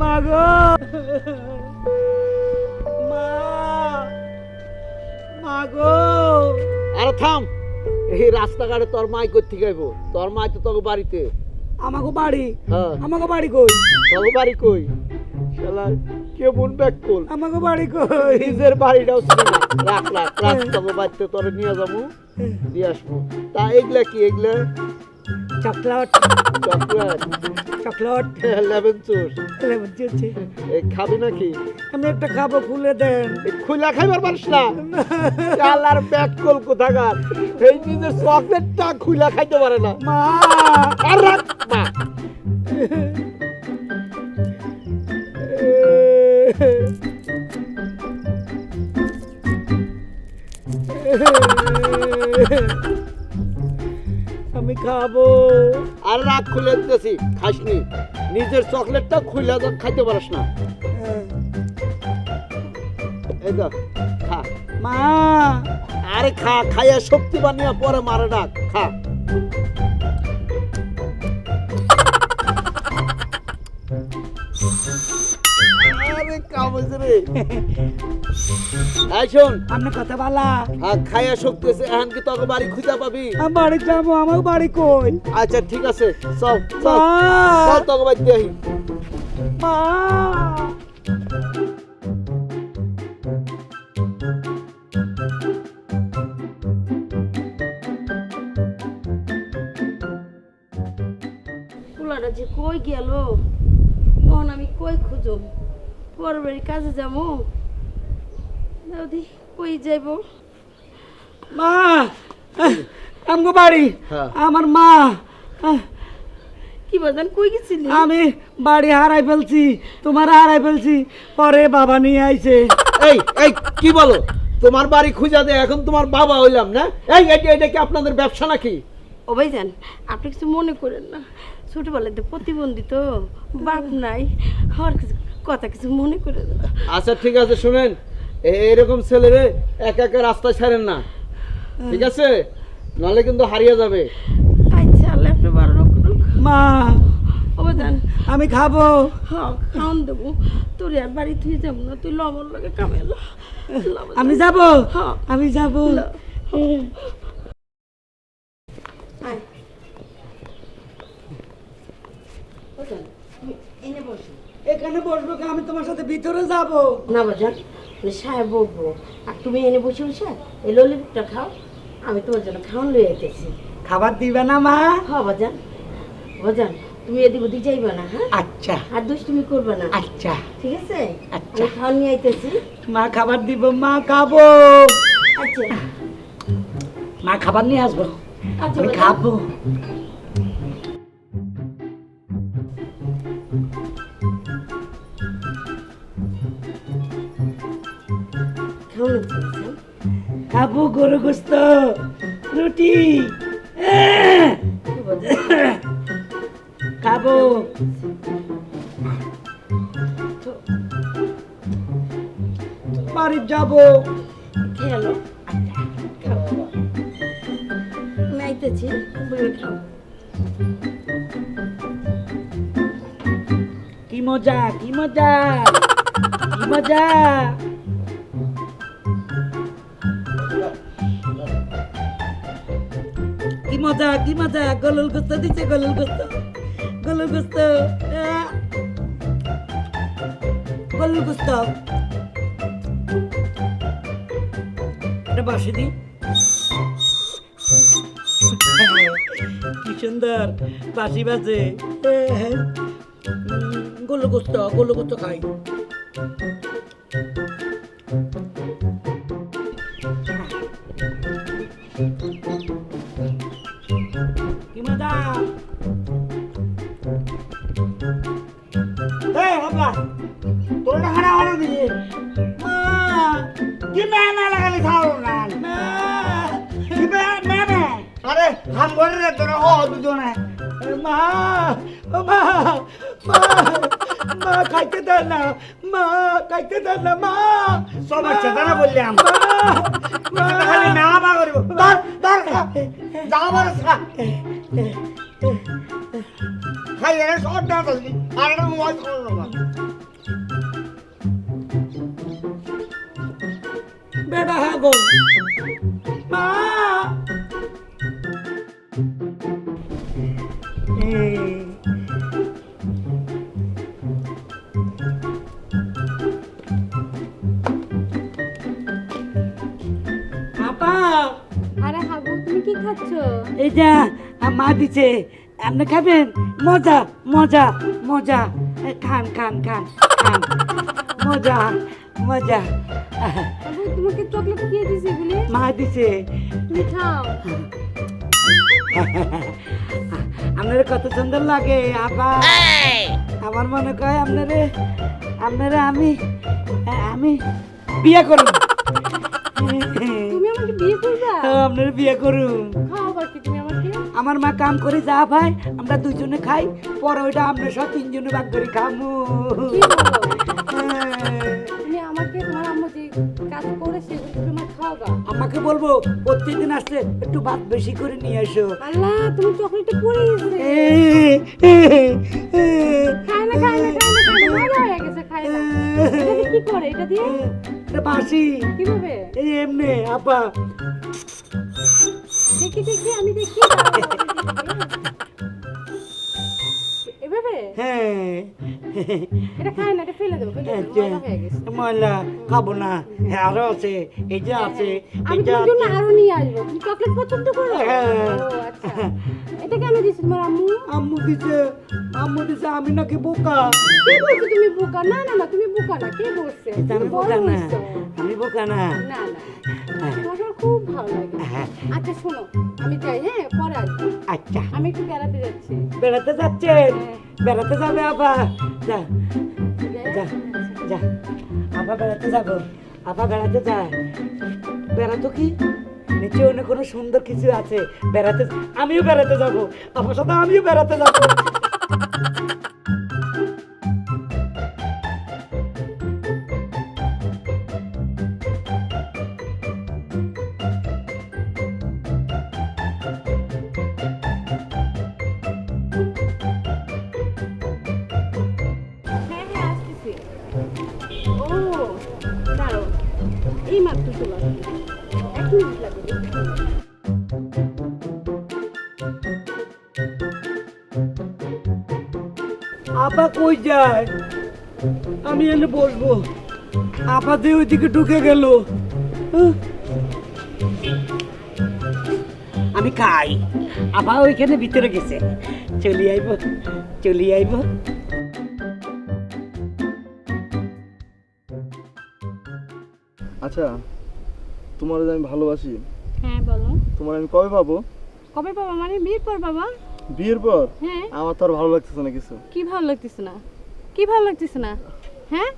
মা গো। মা। মা গো। আরে থাম। এই রাস্তাঘাটে তোর মাই করতে গাইব তোর মাই তো তোকে বাড়িতে। আমাকে বাড়ি? হ্যাঁ। আমাকে বাড়ি কই? তোকে বাড়ি কই? শালা কেমন ব্যাক কল আমাকে বাড়ি কই? নিজের বাড়িটাও ছিল রাখ রাখ রাখ তোকে বাড়িতে তোরে নিয়ে যাব দিয়ে আসব। তা এগুলা কি এগুলা? Chocolate. Chocolate. Chocolate. Lemon juice. খাবি নাকি? আমি একটা খাব খুলে দেন। এই খাইবার পারিস না? ব্যাক কল কোথাকার? এই নিজের চকলেটটা খুলা খাইতে পারে না। মা। আর রাখ মা। আমি খাব। আর রাগ খুলে দিতেছি খাসনি। নিজের চকলেটটা খুলে তো খাইতে পারিস না। এই তো খা। মা! আরে খা খাইয়া শক্তি বানিয়ে পরে মারে ডাক খা। আরে কামজ রে এই শোন। আপনি কথা বলা। হ্যাঁ খাইয়া শক্তি এখন কি তোকে বাড়ি খুঁজে পাবি? আমি বাড়ি যাব আমার বাড়ি কই? আচ্ছা ঠিক আছে চল চল। চল তোকে বাড়ি দিয়ে আহি। মা! পোলাটা যে কই গেল? তখন আমি কই খুঁজম বাড়ি কাজে যাব। দাদি কই যাইব? মা আমগো বাড়ি। হ্যাঁ। আমার মা। কি বাজান কই গেছিলি? আমি বাড়ি হারাই ফেলছি তোমার হারাই ফেলছি পরে বাবা নিয়ে আইছে। এই এই কি বলো? তোমার বাড়ি খুঁজা দে এখন তোমার বাবা হইলাম না? এই এটা এটা কি আপনাদের ব্যবসা নাকি? ও ভাইজান আপনি কিছু মনে করেন না। ছোটবেলাতে প্রতিবন্ধী তো বাপ নাই আর কিছু কথা কিছু মনে করে না। আচ্ছা ঠিক আছে শুনেন। এরকম ছেলেরে একা একা রাস্তায় ছাড়েন না। ঠিক আছে? নাহলে কিন্তু হারিয়ে যাবে। আচ্ছা আল্লাহ আপনি করুক। মা আমি খাব। হ্যাঁ খাওয়ান দেবো। তোর আর বাড়ি তুই যাব না তুই লবণ লাগে কামেলো আমি যাব? হ্যাঁ। আমি যাব। এনে বসো। এখানে বসবো কি? আমি তোমার সাথে ভিতরে যাব। না বাজান সাহেব বলব আর তুমি এনে বসে বসে এই ললিপপটা খাও। আমি তোমার জন্য খাওয়ান লয়ে আইতেছি। খাবার দিবে না মা? হ্যাঁ বাজান। বাজান তুমি এদিক ওদিক যাইবে না হ্যাঁ? আচ্ছা। আর দুষ তুমি করবে না। আচ্ছা। ঠিক আছে? আচ্ছা। আমি খাওয়ান নিয়ে আইতেছি। মা খাবার দিব মা খাব। আচ্ছা। মা খাবার নিয়ে আসব। আচ্ছা আমি খাব। খাব গরু গোস্ত, রুটি? খাব। বাড়ি যাব। বলে খাও কি মজা কি মজা কি মজা। মজা, কি মজা? গলুল গোস্ত দিচ্ছে গলুল গোস্ত। গলুল গোস্ত। গলুল গোস্ত। বাসি দি। কি সুন্দর, বাসি বাজে। গোল গোস্ত গোল গোস্ত খাই। হাম করে রে তোরা ও দুজনে। মা মা মা মা খাইতে দেন না মা খাইতে দেন না মা। সব আচ্ছা তারা বললাম খালি না বা করব। দর দর যা বড় খা। খা খাই এর শর্ট না দিলি আর একটা মোবাইল করল না বেটা হ্যাঁ গো খাচ্ছ? এই যা মা দিছে। আপনি খাবেন? মজা মজা মজা। খান খান খান খান। মজা মজা। তোমাকে চকলেট খেয়ে দিছি এগুলি? মা দিছে। তুমি খাও। আপনার কত সুন্দর লাগে আবার আমার মনে কয় আপনারে আপনারা আমি আমি বিয়ে করুন আপনার বিয়ে করুন। আমার মা কাম করে যা ভাই আমরা দুজনে খাই পরে ওইটা আমরা সব তিনজনে ভাগ করে খামু। আমাকে বলব প্রত্যেকদিন আসলে একটু ভাত বেশি করে নিয়ে আল্লাহ তুমি চকলেটটা পড়ে গেছে খায় না খায় না খায় না খায় না ভালো হয়ে গেছে খায় না। এটা কি করে? এটা দিয়ে? এটা বাসি। কীভাবে? এই এমনি আপা দেখি দেখি আমি দেখি। এভাবে? হ্যাঁ। এটা খায় না এটা ফেলে দেবো ফেলে দেবো ময়লা হয়ে খাব না হ্যাঁ, আরও আছে এই যে আছে আমি তোমার জন্য আরও নিয়ে আসব। তুমি চকলেট পছন্দ করো? হ্যাঁ। আচ্ছা। এটা কেন দিছিস তোমার আম্মু। আম্মু দিছে আম্মু দিছে আমি নাকি বোকা। কে বলছো তুমি বোকা? না না না তুমি বোকা না কে বলছে? আমি বোকা না। আমি বোকা না। না না। তোমাকে আমার খুব ভালো লাগে। হ্যাঁ। আচ্ছা শোনো আমি যাই হ্যাঁ পরে আসব। আচ্ছা। আমি একটু বেড়াতে যাচ্ছি। বেড়াতে যাচ্ছেন? হ্যাঁ। বেড়াতে যাবে আপা যা। যা যা। আপা বেড়াতে যাব। আপা বেড়াতে যায় বেড়াতো কি? নিচে অন্য কোনো সুন্দর কিছু আছে। বেড়াতে আমিও বেড়াতে যাব। আপনার সাথে আমিও বেড়াতে যাব। আপা কই যায়? আমি এনে বসবো। আপা যে ওইদিকে ঢুকে গেল। হ্যাঁ? আমি খাই। আপা ওইখানে ভিতরে গেছে। চলি আইব চলি আইব। আচ্ছা তোমার আমি ভালোবাসি হ্যাঁ বলো। তোমার আমি কবে পাবো? কবে বাবা মানে বিয়ে পর বাবা বিয়ের পর? হ্যাঁ। আমার তো আর ভালো লাগতেছে না কিছু। কি ভালো লাগতেছে না? কি ভালো লাগতেছে না? হ্যাঁ?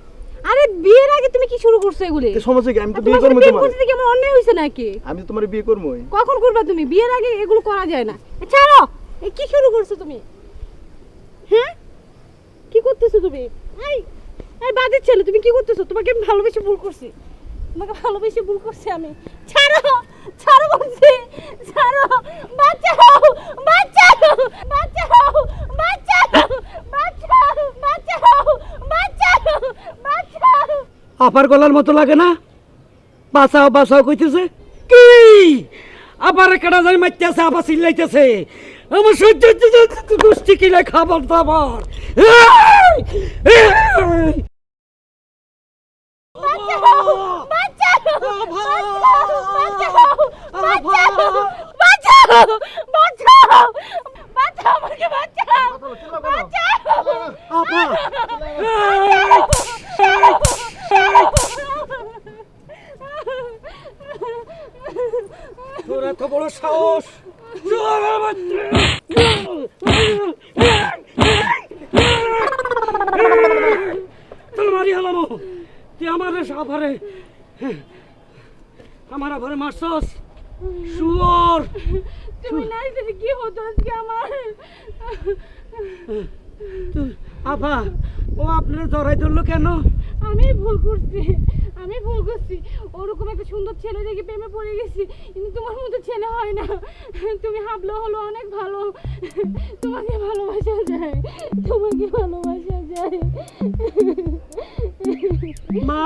আরে বিয়ের আগে তুমি কি শুরু করছ এগুলি? তো সমস্যা কি? আমি তো বিয়ে করব তোমার? করতে কি আমার অন্যায় হয়েছে নাকি? আমি তো তোমার বিয়ে করবোই কখন করবা তুমি? বিয়ের আগে এগুলো করা যায় না। ছাড়ো! এ কি শুরু করছ তুমি? হ্যাঁ? কি করতেছো তুমি? এই এই বাজে ছেলে তুমি কি করতেছো? তোমাকে আমি ভালোবেসে ভুল করছি। তোমাকে ভালোবেসে ভুল করছি আমি। ছাড়ো ছাড়ো বলছি, ছাড়ো। বাঁচাও বাঁচাও বাঁচাও বাঁচাও বাঁচাও বাঁচাও বাঁচাও বাঁচাও আপার গলার মতো লাগে না? বাঁচাও বাঁচাও কইতেছে। কি? আবার কেডা জানি মারতেছে আবার চিল্লাইতেছে। আমার সহ্য গোষ্ঠী কিনে খাবার দাবার এই! এই! বাঁচাও বাঁচাও বাঁচাও বাঁচাও বাঁচাও বাঁচাও বাঁচাও আমাকে বাঁচাও বাঁচাও আপা তোর এত বড় সাহস চল আমার তোর মারি হালামো তুই আমার আভারে আমার আভারে মারছস? শুয়োর! তুমি নাই দিলে কি হতো আজকে আমার। আপা ও আপনার জড়াই ধরলো কেন? আমি ভুল করছি আমি ভুল করছি। ওরকম একটা সুন্দর ছেলে দেখে প্রেমে পড়ে গেছি কিন্তু তোমার মতো ছেলে হয় না। তুমি হাবলো হলো অনেক ভালো। তোমাকে ভালোবাসা যায় তোমাকে ভালোবাসা যায়। মা!